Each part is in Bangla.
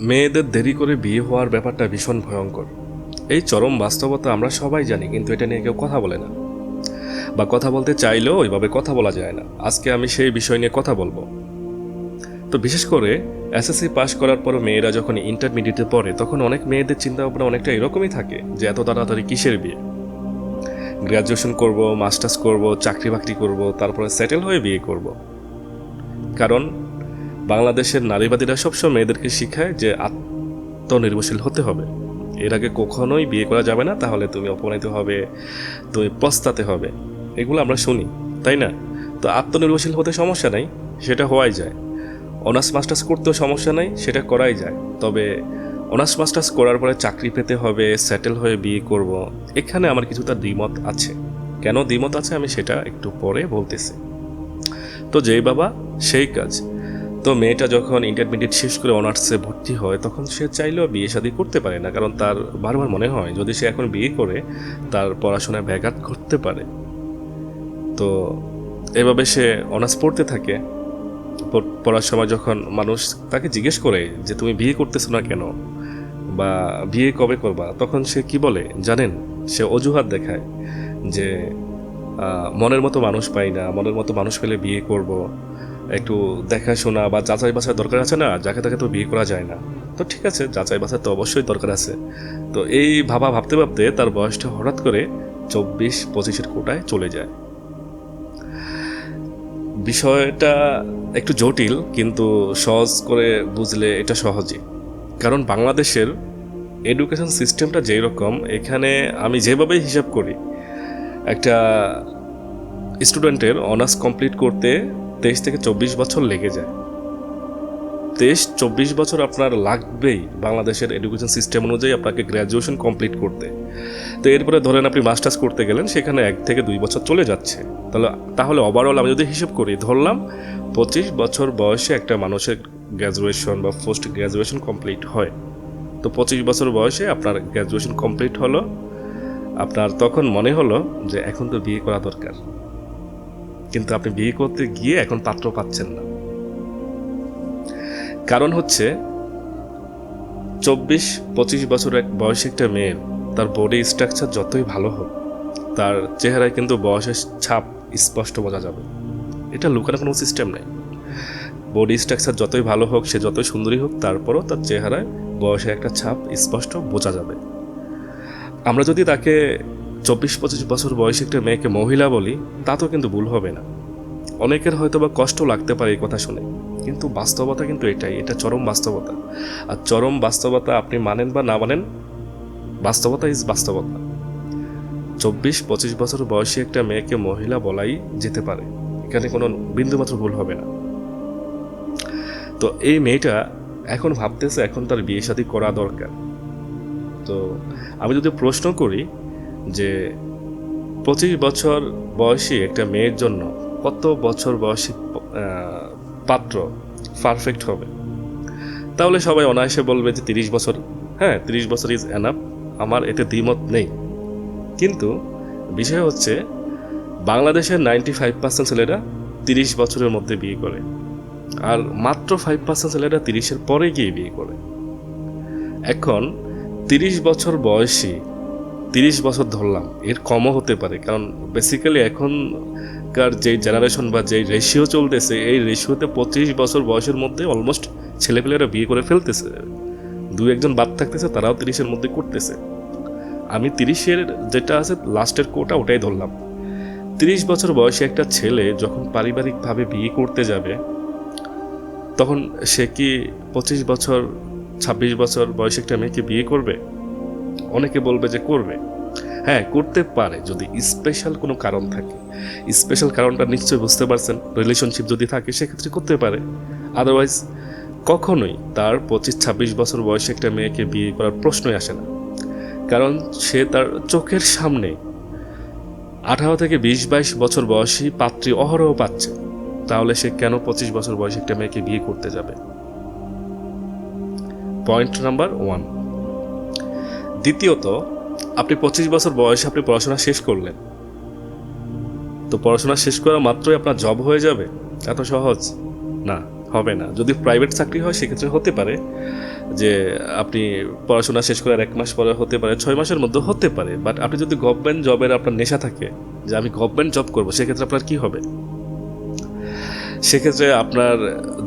মেয়েদের দেরি করে বিয়ে হওয়ার ব্যাপারটা ভীষণ ভয়ঙ্কর। এই চরম বাস্তবতা আমরা সবাই জানি, কিন্তু এটা নিয়ে কেউ কথা বলে না। বা কথা বলতে চাইলেও ওইভাবে কথা বলা যায় না। আজকে আমি সেই বিষয় নিয়ে কথা বলব। তো বিশেষ করে এসএসসি পাশ করার পর মেয়েরা যখন ইন্টারমিডিয়েটে পড়ে, তখন অনেক মেয়েদের চিন্তা ভাবনা অনেকটা এরকমই থাকে যে এত তাড়াতাড়ি কিসের বিয়ে? গ্র্যাজুয়েশন করব মাস্টার্স করব চাকরি বাকরি করব, তারপরে সেটেল হয়ে বিয়ে করব। কারণ বাংলাদেশের নারীবাদীরা সবসময় মেয়েদেরকে শিখায় যে আত্মনির্ভরশীল হতে হবে। এর আগে কখনোই বিয়ে করা যাবে না, তাহলে তুমি অপমানিত হবে, তুমি পস্তাতে হবে। এগুলো আমরা শুনি, তাই না? তো আত্মনির্ভরশীল হতে সমস্যা নাই, সেটা হওয়াই যায়। অনার্স, মাস্টার্স করতেও সমস্যা নাই, সেটা করাই যায়। তবে অনার্স, মাস্টার্স করার পরে চাকরি পেতে হবে সেটেল হয়ে বিয়ে করব, এখানে আমার কিছুটা দ্বিমত আছে। কেন দ্বিমত আছে আমি সেটা একটু পরে বলতেছি। তো যেই বাবা, সেই কাজ। তো মেয়েটা যখন ইন্টারমিডিয়েট শেষ করে অনার্সে ভর্তি হয়, তখন সে চাইলেও বিয়ে শাদী করতে পারে না, কারণ তার বারবার মনে হয় যদি সে এখন বিয়ে করে, তার পড়াশোনায় ব্যাঘাত করতে পারে। তো এভাবে সে অনার্স পড়তে থাকে। পড়ার সময় যখন মানুষ তাকে জিজ্ঞেস করে যে, তুমি বিয়ে করতেছো না কেন? বা বিয়ে কবে করবা? তখন সে কি বলে? জানেন? সে অজুহাত দেখায় যে মনের মতো মানুষ পাই না, মনের মতো মানুষ পেলে বিয়ে করব। একটু দেখাশোনা বা যাচাই বাছাই দরকার আছে না? যাকে তাকে তো বিয়ে করা যায় না। তো ঠিক আছে, যাচাই বাছাই তো অবশ্যই দরকার আছে। তো এই ভাবা ভাবতে ভাবতে তার বয়সটা হঠাৎ করে চব্বিশ পঁচিশের কোটায় চলে যায়। বিষয়টা একটু জটিল, কিন্তু সহজ করে বুঝলে এটা সহজই। কারণ বাংলাদেশের এডুকেশন সিস্টেমটা যেই রকম, এখানে আমি যেভাবে হিসাব করি, একটা স্টুডেন্টের অনার্স কমপ্লিট করতে তেইশ থেকে চব্বিশ বছর লেগে যায়। তেইশ, চব্বিশ বছর আপনার লাগবেই বাংলাদেশের এডুকেশন সিস্টেম অনুযায়ী আপনাকে গ্র্যাজুয়েশন কমপ্লিট করতে। তো এরপরে ধরেন আপনি মাস্টার্স করতে গেলেন, সেখানে এক থেকে দুই বছর চলে যাচ্ছে। তাহলে তাহলে ওভারঅল আমি যদি হিসেব করি, ধরলাম পঁচিশ বছর বয়সে একটা মানুষের গ্র্যাজুয়েশন বা পোস্ট গ্র্যাজুয়েশন কমপ্লিট হয়। তো পঁচিশ বছর বয়সে আপনার গ্র্যাজুয়েশন কমপ্লিট হলো। আপনার তখন মনে হলো যে এখন তো বিয়ে করা দরকার। কিন্তু আপনি বিয়ে করতে গিয়ে এখন পাত্র পাচ্ছেন না। কারণ হচ্ছে, চব্বিশ, পঁচিশ বছর এক বয়সী একটা মেয়ের তার বডি স্ট্রাকচার যতই ভালো হোক, তার চেহারায় কিন্তু বয়সের ছাপ স্পষ্ট বোঝা যাবে। এটা লুকানোর কোনো সিস্টেম নেই। বডি স্ট্রাকচার যতই ভালো হোক, সে যতই সুন্দরী হোক, তারপরও তার চেহারায় বয়সের একটা ছাপ স্পষ্ট বোঝা যাবে। আমরা যদি তাকে চব্বিশ পঁচিশ বছর বয়সী একটা মেয়েকে মহিলা বলি, তা তো কিন্তু ভুল হবে না। অনেকের হয়তো বা কষ্ট লাগতে পারে এই কথা শুনে, কিন্তু বাস্তবতা কিন্তু এটাই, এটা চরম বাস্তবতা। আর চরম বাস্তবতা আপনি মানেন বা না মানেন, বাস্তবতা ইজ বাস্তবতা। চব্বিশ পঁচিশ বছর বয়সী একটা মেয়েকে মহিলা বলাই যেতে পারে, এখানে কোনো বিন্দুমাত্র ভুল হবে না। তো এই মেয়েটা এখন ভাবতেছে এখন তার বিয়ে শাদী করা দরকার। তো আমি যদি প্রশ্ন করি যে পঁচিশ বছর বয়সী একটা মেয়ের জন্য কত বছর বয়সী পাত্র পারফেক্ট হবে। তাহলে সবাই অনায়াসে বলবে যে তিরিশ বছর হ্যাঁ তিরিশ বছর ইজ এনাফ আমার এতে দ্বিমত নেই। কিন্তু বিষয় হচ্ছে, বাংলাদেশের নাইনটি ফাইভ পার্সেন্ট ছেলেরা তিরিশ বছরের মধ্যে বিয়ে করে, আর মাত্র ফাইভ পার্সেন্ট ছেলেরা তিরিশের পরে গিয়ে বিয়ে করে। এখন তিরিশ বছর বয়সী তিরিশ বছর ধরলাম, এর কমও হতে পারে। কারণ বেসিক্যালি এখনকার যে জেনারেশন বা যে রেশিও চলতেছে, এই রেশিওতে পঁচিশ বছর বয়সের মধ্যে অলমোস্ট ছেলেপেলেরা বিয়ে করে ফেলতেছে। দু একজন বাদ থাকতেছে, তারাও তিরিশের মধ্যে করতেছে। আমি তিরিশের যেটা আছে লাস্টের কোটা ওটাই ধরলাম। তিরিশ বছর বয়সে একটা ছেলে যখন পারিবারিকভাবে বিয়ে করতে যাবে, তখন সে কি পঁচিশ বছর, ছাব্বিশ বছর বয়সে একটা মেয়েকে বিয়ে করবে? অনেকে বলবে যে করবে। হ্যাঁ করতে পারে যদি স্পেশাল কোনো কারণ থাকে। স্পেশাল কারণটা নিশ্চয়ই বুঝতে পারছেন। রিলেশনশিপ যদি থাকে, সেক্ষেত্রে করতে পারে। আদারওয়াইজ কখনোই তার পঁচিশ, ছাব্বিশ বছর বয়সে একটা মেয়েকে বিয়ে করার প্রশ্নই আসে না। কারণ সে তার চোখের সামনে আঠারো থেকে বিশ, বাইশ বছর বয়সী পাত্রী অহরহ পাচ্ছে। তাহলে সে কেন পঁচিশ বছর বয়সী একটা মেয়েকে বিয়ে করতে যাবে? পয়েন্ট নাম্বার ওয়ান দ্বিতীয়ত, আপনি পঁচিশ বছর বয়সে আপনি পড়াশোনা শেষ করলেন। তো পড়াশোনা শেষ করা মাত্রই আপনার জব হয়ে যাবে? এত সহজ। না, হবে না। যদি প্রাইভেট চাকরি হয়, সেক্ষেত্রে হতে পারে যে, আপনি পড়াশোনা শেষ করার এক মাস পরে হতে পারে, ছয় মাসের মধ্যে হতে পারে। বাট আপনি যদি গভর্নমেন্ট জবের আপনার নেশা থাকে, যে আমি গভর্নমেন্ট জব করব, সেক্ষেত্রে আপনার কি হবে? সেক্ষেত্রে আপনার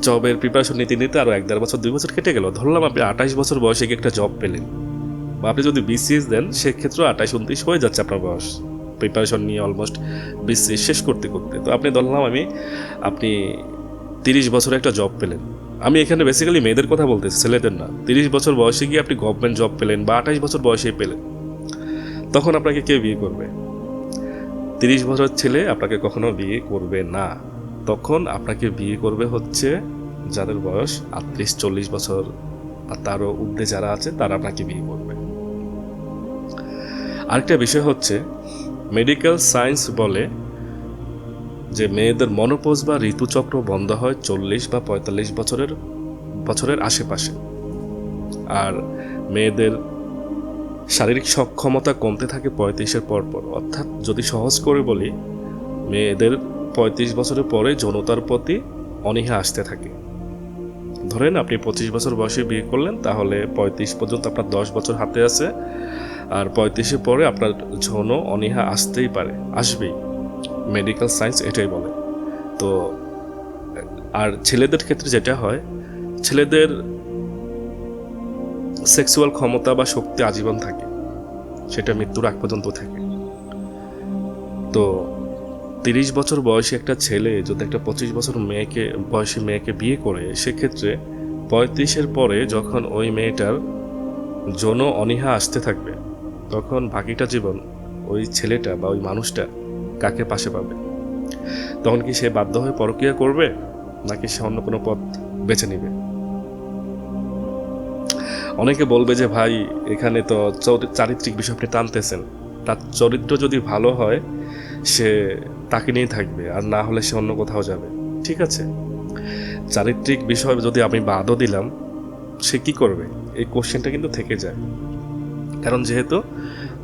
জবের প্রিপারেশন নিতে নিতে আরও এক দেড় বছর, দুই বছর কেটে গেল। ধরলাম আপনি আঠাশ বছর বয়সে একটা জব পেলেন। বা আপনি যদি বিসিএস দেন, সেক্ষেত্রেও আঠাশ, উনত্রিশ হয়ে যাচ্ছে আপনার বয়স। প্রিপারেশন নিয়ে অলমোস্ট বিসিএস শেষ করতে করতে। তো আপনি ধরলাম আমি, আপনি তিরিশ বছরে একটা জব পেলেন। আমি এখানে বেসিক্যালি মেয়েদের কথা বলতেছি, ছেলেদের না। তিরিশ বছর বয়সে গিয়ে আপনি গভর্নমেন্ট জব পেলেন বা আঠাশ বছর বয়সে পেলেন। তখন আপনাকে কে বিয়ে করবে? তিরিশ বছর ছেলে আপনাকে কখনো বিয়ে করবে না। তখন আপনাকে বিয়ে করবে হচ্ছে যাদের বয়স আটত্রিশ, চল্লিশ বছর। আর তারও ঊর্ধ্বে যারা আছে, তারা আপনাকে বিয়ে করবে। আরেকটা বিষয় হচ্ছে মেডিকেল সায়েন্স বলে যে মেয়েদের মনোপোজ বা ঋতুচক্র বন্ধ হয় চল্লিশ বা পঁয়তাল্লিশ বছরের বছরের আশেপাশে। আর মেয়েদের শারীরিক সক্ষমতা কমতে থাকে পঁয়ত্রিশের পর পর অর্থাৎ যদি সহজ করে বলি, মেয়েদের পঁয়ত্রিশ বছরের পরে যৌনতার প্রতি অনীহা আসতে থাকে। ধরেন আপনি পঁচিশ বছর বয়সে বিয়ে করলেন, তাহলে পঁয়ত্রিশ পর্যন্ত আপনার দশ বছর হাতে আছে। আর পঁয়ত্রিশের পরে আপনার যৌন অনীহা আসতেই পারে, আসবেই। মেডিকেল সায়েন্স এটাই বলে। তো, আর ছেলেদের ক্ষেত্রে যেটা হয়, ছেলেদের সেক্সুয়াল ক্ষমতা বা শক্তি আজীবন থাকে, সেটা মৃত্যুর আগ পর্যন্ত থাকে। তো, তিরিশ বছর বয়সী একটা ছেলে যদি একটা পঁচিশ বছর মেয়েকে, বয়সী মেয়েকে বিয়ে করে, সেক্ষেত্রে পঁয়ত্রিশের পরে যখন ওই মেয়েটার যৌন অনীহা আসতে থাকবে তখন বাকিটা জীবন ওই ছেলেটা বা ওই মানুষটা কাকে পাশে পাবে? তখন কি সে বাধ্য হয়ে পরক্রিয়া করবে, নাকি সে অন্য কোনো পথ বেছে নেবে? অনেকে বলবে যে, ভাই, এখানে তো চরি- চারিত্রিক বিষয় আপনি টানতেছেন। তার চরিত্র যদি ভালো হয়, সে তাকে নিয়েই থাকবে, আর না হলে সে অন্য কোথাও যাবে। ঠিক আছে? চারিত্রিক বিষয় যদি আমি বাদও দিলাম, সে কি করবে? এই কোশ্চেনটা কিন্তু থেকে যায়। কারণ যেহেতু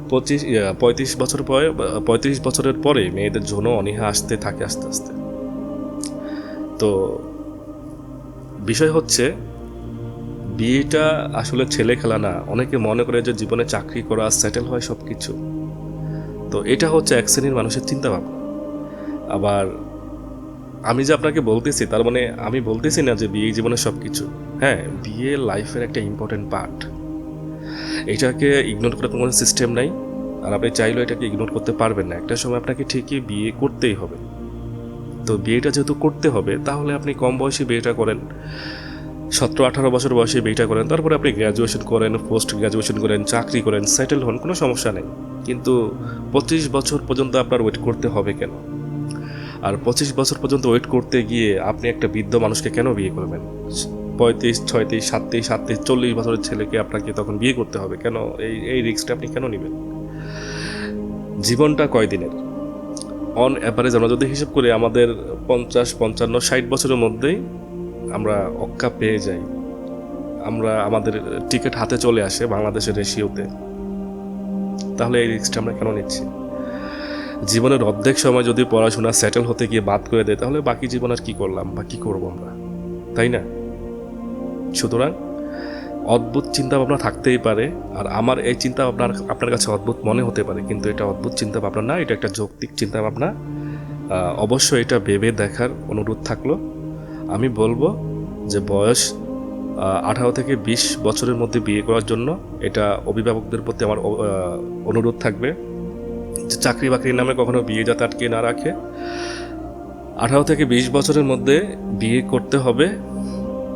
পঁচিশ পঁয়ত্রিশ বছর পরে পঁয়ত্রিশ বছরের পরে মেয়েদের যৌন অনীহা আসতে থাকে আস্তে আস্তে। তো বিষয় হচ্ছে, বিয়েটা আসলে ছেলে খেলা না। অনেকে মনে করে যে জীবনে চাকরি করা সেটেল হয় সব কিছু তো এটা হচ্ছে এক শ্রেণির মানুষের চিন্তা ভাবনা আবার আমি যে আপনাকে বলতেছি, তার মানে আমি বলতেছি না যে বিয়ে জীবনে সব কিছু হ্যাঁ বিয়ে লাইফের একটা ইম্পর্টেন্ট পার্ট এটাকে ইগনোর করার কোনো সিস্টেম নাই। আর আপনি চাইলেও এটাকে ইগনোর করতে পারবেন না। একটা সময় আপনাকে ঠিকই বিয়ে করতেই হবে। তো বিয়েটা যেহেতু করতে হবে, তাহলে আপনি কম বয়সে বিয়েটা করেন। সতেরো, আঠারো বছর বয়সে বিয়েটা করেন। তারপরে আপনি গ্র্যাজুয়েশন করেন পোস্ট গ্র্যাজুয়েশন করেন, চাকরি করেন সেটেল হন, কোনো সমস্যা নেই। কিন্তু পঁচিশ বছর পর্যন্ত আপনার ওয়েট করতে হবে কেন? আর পঁচিশ বছর পর্যন্ত ওয়েট করতে গিয়ে আপনি একটা বৃদ্ধ মানুষকে কেন বিয়ে করবেন? পঁয়ত্রিশ, ছয়ত্রিশ, সাতত্রিশ সাতত্রিশ চল্লিশ বছরের ছেলেকে আপনাকে তখন বিয়ে করতে হবে। কেন? এই এই রিস্কটা আপনি কেন নেবেন? জীবনটা কয়দিনের? অন অ্যাভারেজ আমরা যদি হিসেব করি, আমাদের পঞ্চাশ, পঞ্চান্ন, ষাট বছরের মধ্যেই আমরা অক্কা পেয়ে যাই। আমরা আমাদের টিকিট হাতে চলে আসে বাংলাদেশের রেশিওতে তাহলে এই রিস্কটা আমরা কেন নিচ্ছি? জীবনের অর্ধেক সময় যদি পড়াশোনা সেটেল হতে গিয়ে বাদ করে দেয়, তাহলে বাকি জীবন আর কি করলাম বা কি করব আমরা? তাই না? সুতরাং অদ্ভুত চিন্তা ভাবনা থাকতেই পারে আর আমার এই চিন্তা ভাবনা আপনার কাছে অদ্ভুত মনে হতে পারে, কিন্তু এটা অদ্ভুত চিন্তা ভাবনা না, এটা একটা যৌক্তিক চিন্তা ভাবনা অবশ্যই এটা ভেবে দেখার অনুরোধ থাকল। আমি বলব যে বয়স আঠারো থেকে বিশ বছরের মধ্যে বিয়ে করার জন্য এটা অভিভাবকদের প্রতি আমার অনুরোধ থাকবে। যে চাকরি বাকরির নামে কখনো বিয়ে যাতে আটকে না রাখে। আঠারো থেকে বিশ বছরের মধ্যে বিয়ে করতে হবে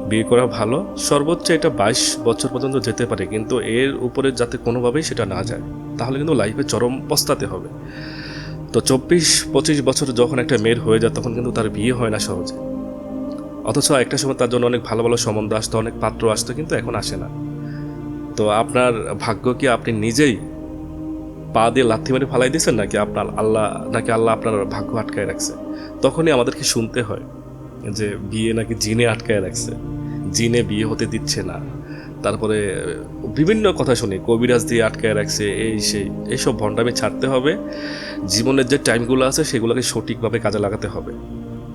বিয়ে করা ভালো। সর্বোচ্চ এটা বাইশ বছর পর্যন্ত যেতে পারে, কিন্তু এর উপরে যাতে কোনোভাবেই সেটা না যায়, তাহলে কিন্তু লাইফে চরম পস্তাতে হবে। তো চব্বিশ, পঁচিশ বছর যখন একটা মেয়ের হয়ে যায়, তখন কিন্তু তার বিয়ে হয় না সহজে। অথচ একটা সময় তার জন্য অনেক ভালো ভালো সম্বন্ধ আসতো, অনেক পাত্র আসতো, কিন্তু এখন আসে না। তো আপনার ভাগ্য কি আপনি নিজেই পা দিয়ে লাথি মেরে ফালাই দিয়েছেন, নাকি আপনার আল্লাহ, নাকি আল্লাহ আপনার ভাগ্য আটকায় রাখছে? তখনই আমাদেরকে শুনতে হয় যে বিয়ে নাকি জিনে আটকায় রাখছে। জিনে বিয়ে হতে দিচ্ছে না। তারপরে বিভিন্ন কথা শুনি, কবিরাজ দিয়ে আটকায় রাখছে, এই সেই এইসব ভণ্ডামি ছাড়তে হবে। জীবনের যে টাইমগুলো আছে, সেগুলোকে সঠিকভাবে কাজে লাগাতে হবে।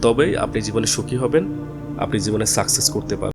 তবেই আপনি জীবনে সুখী হবেন, আপনি জীবনে সাকসেস করতে পারবেন।